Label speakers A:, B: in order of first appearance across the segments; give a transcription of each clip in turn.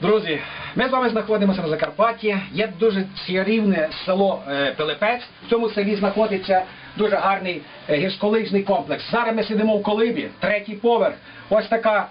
A: Друзі, ми з вами знаходимося на Закарпатті. Є дуже чарівне село е, Пилипець. В цьому селі знаходиться дуже гарний е, гірськолижний комплекс. Зараз ми сидимо в колибі, третій поверх. Ось така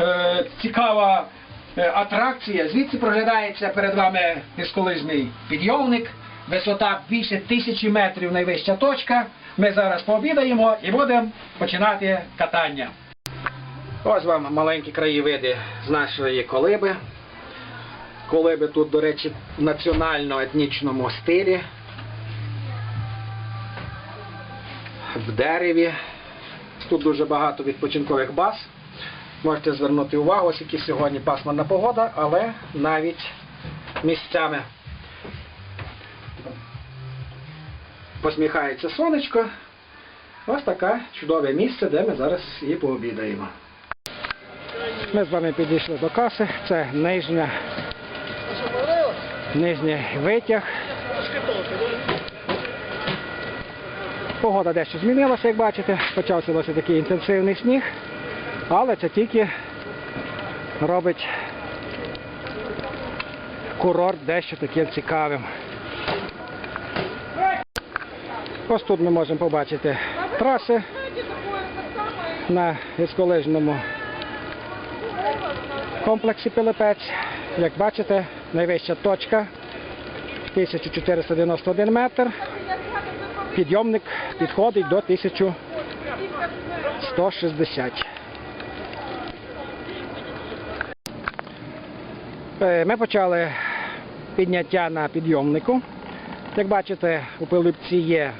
A: е, цікава е, атракція. Звідси проглядається перед вами гірськолижний підйомник. Висота більше тисячі метрів найвища точка. Ми зараз пообідаємо і будемо починати катання. Ось вам маленькі краєвиди з нашої колиби. Колиби тут, до речі, в національно-етнічному стилі. В дереві. Тут дуже багато відпочинкових баз. Можете звернути увагу, ось які сьогодні пасмурна погода, але навіть місцями посміхається сонечко. Ось таке чудове місце, де ми зараз і пообідаємо. Ми з вами підійшли до каси. Це нижня, нижній витяг. Погода дещо змінилася, як бачите. Почався досить такий інтенсивний сніг, але це тільки робить курорт дещо таким цікавим. Ось тут ми можемо побачити траси на гірськолижному комплексі Пилипець. Як бачите, найвища точка 1491 метр. Підйомник підходить до 1160. Е, Ми почали підняття на підйомнику. Як бачите, у Пилипці є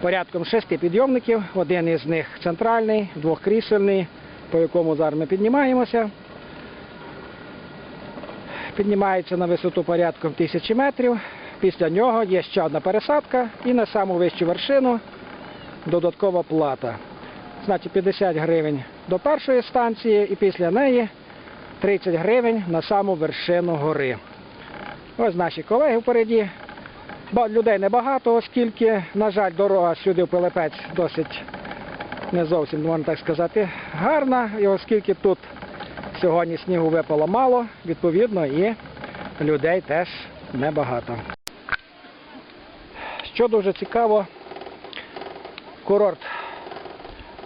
A: порядком шести підйомників. Один із них центральний, двохкрісельний, по якому зараз ми піднімаємося. Піднімається на висоту порядком тисячі метрів. Після нього є ще одна пересадка і на саму вищу вершину додаткова плата. Значить 50 гривень до першої станції і після неї 30 гривень на саму вершину гори. Ось наші колеги впереді. Людей небагато, оскільки, на жаль, дорога сюди в Пилипець досить не зовсім, можна так сказати, гарна. І оскільки тут сьогодні снігу випало мало, відповідно, і людей теж небагато. Що дуже цікаво, курорт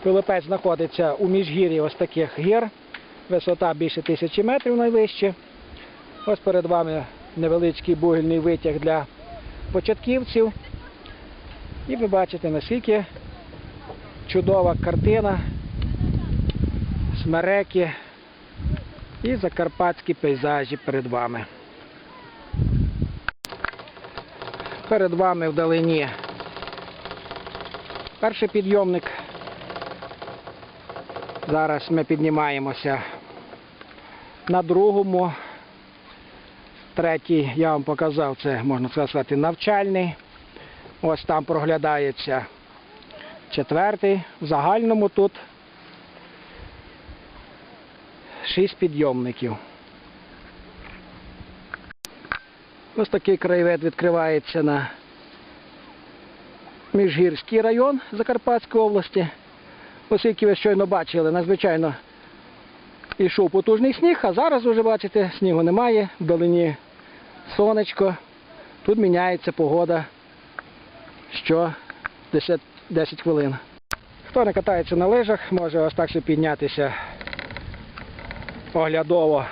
A: Пилипець знаходиться у міжгір'ї ось таких гір. Висота більше тисячі метрів найвище. Ось перед вами невеличкий бугельний витяг для початківців. І ви бачите, наскільки чудова картина, смереки і закарпатські пейзажі перед вами. Перед вами вдалині перший підйомник. Зараз ми піднімаємося на другому. Третій я вам показав, це можна сказати навчальний. Ось там проглядається четвертий. В загальному тут шість підйомників. Ось такий краєвид відкривається на Міжгірський район Закарпатської області. Оскільки ви щойно бачили, надзвичайно йшов потужний сніг, а зараз вже бачите, снігу немає, вдалині сонечко. Тут міняється погода що 10, 10 хвилин. Хто не катається на лижах, може ось так ще піднятися оглядово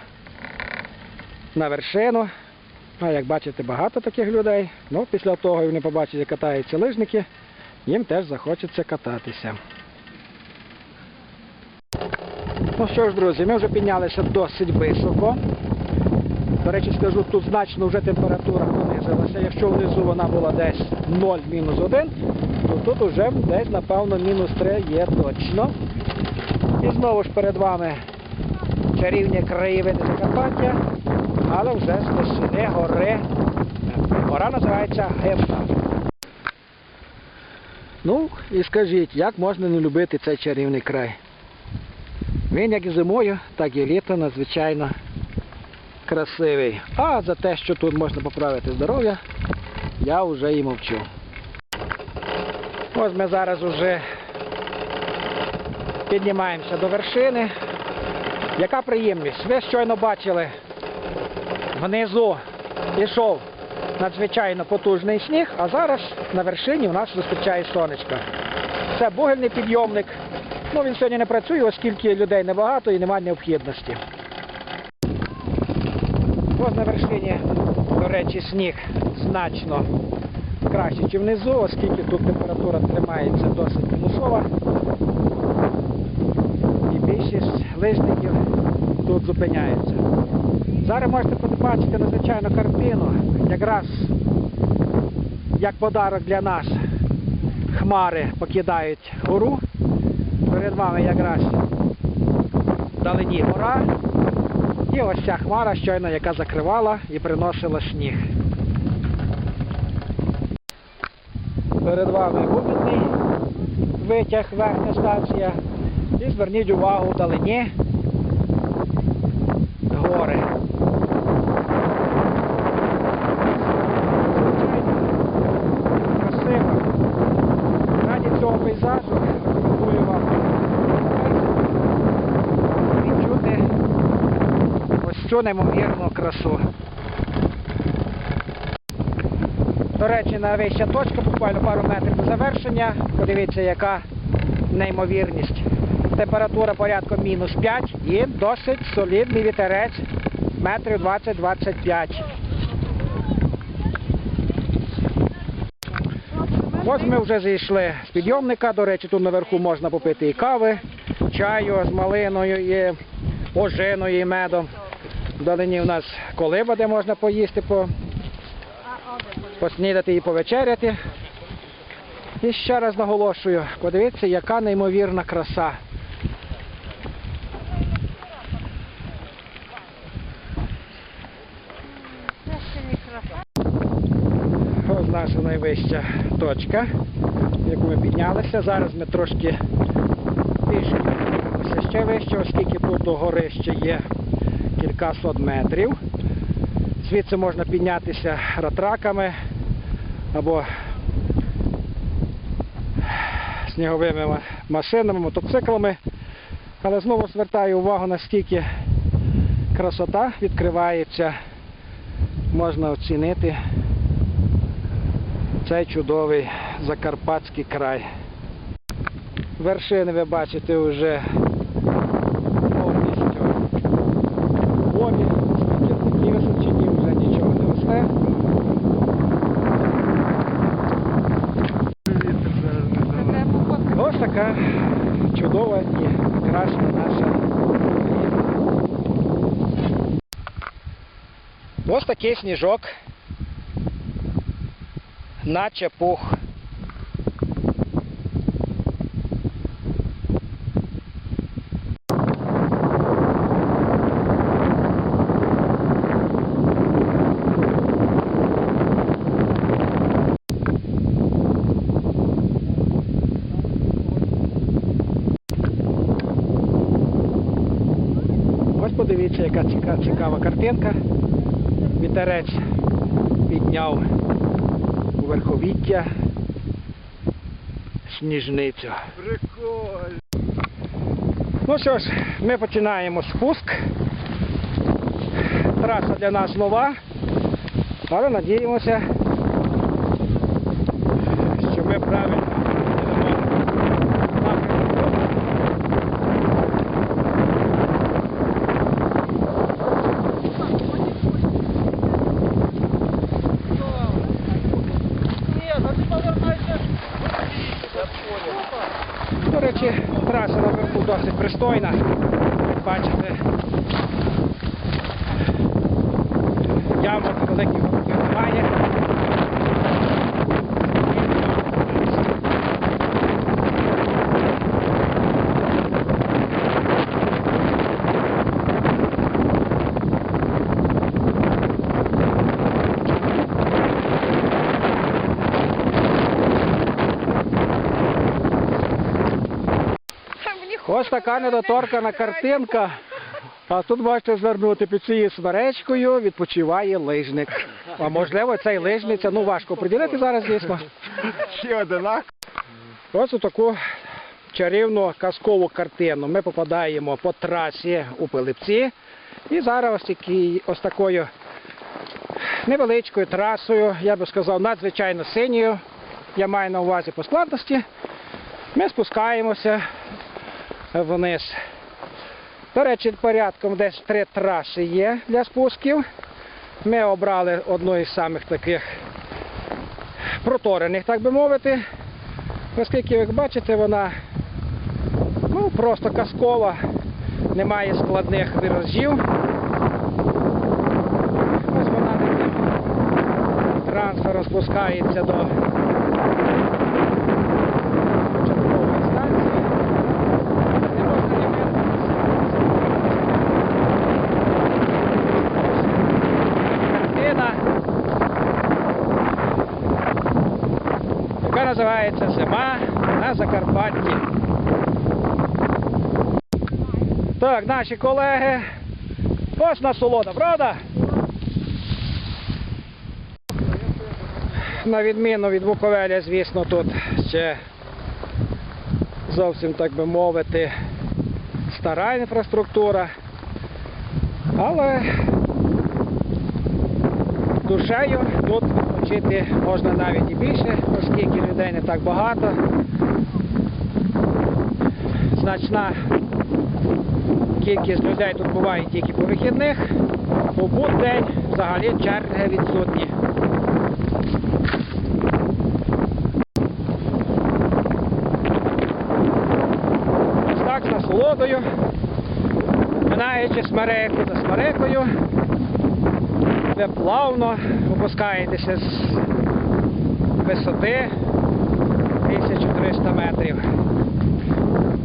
A: на вершину. А як бачите, багато таких людей. Ну, після того, як вони побачать, як катаються лижники, їм теж захочеться кататися. Ну що ж, друзі, ми вже піднялися досить високо. До речі, скажу, тут значно вже температура понизилася. Якщо внизу вона була десь 0 мінус 1, то тут вже десь, напевно, мінус 3 є точно. І знову ж перед вами чарівні краєвиди Закарпаття, але вже з висоти гори. Гора називається Гевна. Ну, і скажіть, як можна не любити цей чарівний край? Він як і зимою, так і літом надзвичайно красивий. А за те, що тут можна поправити здоров'я, я вже і мовчу. Ось ми зараз вже піднімаємося до вершини. Яка приємність? Ви щойно бачили
B: Внизу йшов надзвичайно потужний сніг, а зараз на вершині у нас зустрічає сонечко. Це бугельний підйомник. Ну, він сьогодні не працює, оскільки людей небагато і немає необхідності. Ось на вершині, до речі, сніг значно краще, ніж внизу, оскільки тут температура тримається досить мінусова. Більшість лижників тут зупиняється. Зараз можете побачити надзвичайну картину, якраз як подарок для нас. Хмари покидають гору. Перед вами якраз вдалині гора. І ось ця хмара щойно, яка закривала і приносила сніг. Перед вами губітний витяг, верхня станція. І зверніть увагу вдалині гори. Красиво. Раді цього пейзажу рекомендую вам відчути ось цю неймовірну красу. До речі, найвища точка, буквально пару метрів до завершення. Подивіться, яка неймовірність. Температура порядку мінус 5 і досить солідний вітерець метрів 20-25. Ось ми вже зійшли з підйомника. До речі, тут наверху можна попити і кави, чаю з малиною, і ожиною, і медом. Вдалині у нас колиба, де можна поїсти, по, поснідати і повечеряти. І ще раз наголошую, подивіться, яка неймовірна краса. Ось наша найвища точка, в яку ми піднялися. Зараз ми трошки більше піднімемося ще вище, оскільки тут до гори ще є кількасот метрів. Звідси можна піднятися ратраками або сніговими машинами, мотоциклами. Але знову звертаю увагу, наскільки красота відкривається, можна оцінити цей чудовий Закарпатський край. Вершини ви бачите вже повністю голі, оскільки в такій височині вже нічого не росте. Ось така чудова і прекрасна наша Україна. Ось такий сніжок, наче пух. Подивіться, яка ціка- цікава картинка. Вітерець підняв у верховіття сніжницю.
C: Прикольно.
B: Ну що ж, ми починаємо спуск. Траса для нас нова, але надіємося, що ми правильно йдемо напрямку. До речі, траса наверху досить пристойна. Бачите, ямок великих. Ось така недоторкана картинка. А тут бачите звернути під цією смеречкою відпочиває лижник. А можливо, цей лижниця, ну важко приділити зараз, звісно.
C: Ще одинак.
B: Ось у таку чарівну казкову картину. Ми попадаємо по трасі у Пилипці. І зараз ось, такий, ось такою невеличкою трасою, я би сказав, надзвичайно синьою. Я маю на увазі по складності. Ми спускаємося вниз. До речі, порядком десь три траси є для спусків. Ми обрали одну із самих таких проторених, так би мовити. Оскільки, як бачите, вона ну, просто казкова, немає складних виразів. Ось вона таким трансфером спускається до початкової станції. Не можна не Картина, яка називається Зима на Закарпатті. Так, наші колеги. Ось насолода, правда? На відміну від Буковеля, звісно, тут ще зовсім, так би мовити, стара інфраструктура. Але душею тут відпочити можна навіть і більше, оскільки людей не так багато. Значна кількість людей тут буває тільки по вихідних, у буддень взагалі черги відсутні. Ось так з насолодою, минаючи смереку за смерекою, ви плавно опускаєтеся з висоти 1300 метрів.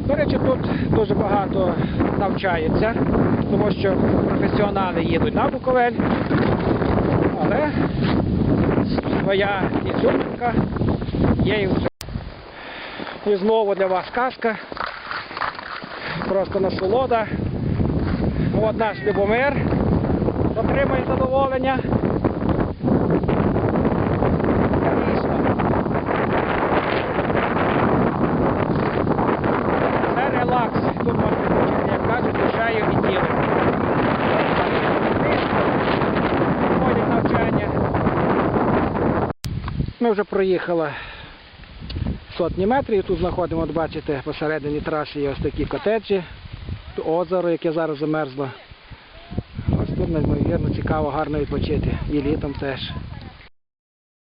B: До речі, тут дуже багато навчаються, тому що професіонали їдуть на Буковель, але своя ізюминка є і в цьому. І знову для вас казка. Просто насолода. От наш Любомир отримує задоволення. Це релакс. Тут можна як кажуть, душею і тілом. Проходять навчання. Ми вже проїхали сотні метрів. Тут знаходимо, от бачите, посередині траси є ось такі котеджі, озеро, яке зараз замерзло. Неймовірно цікаво, гарно відпочити. І літом теж.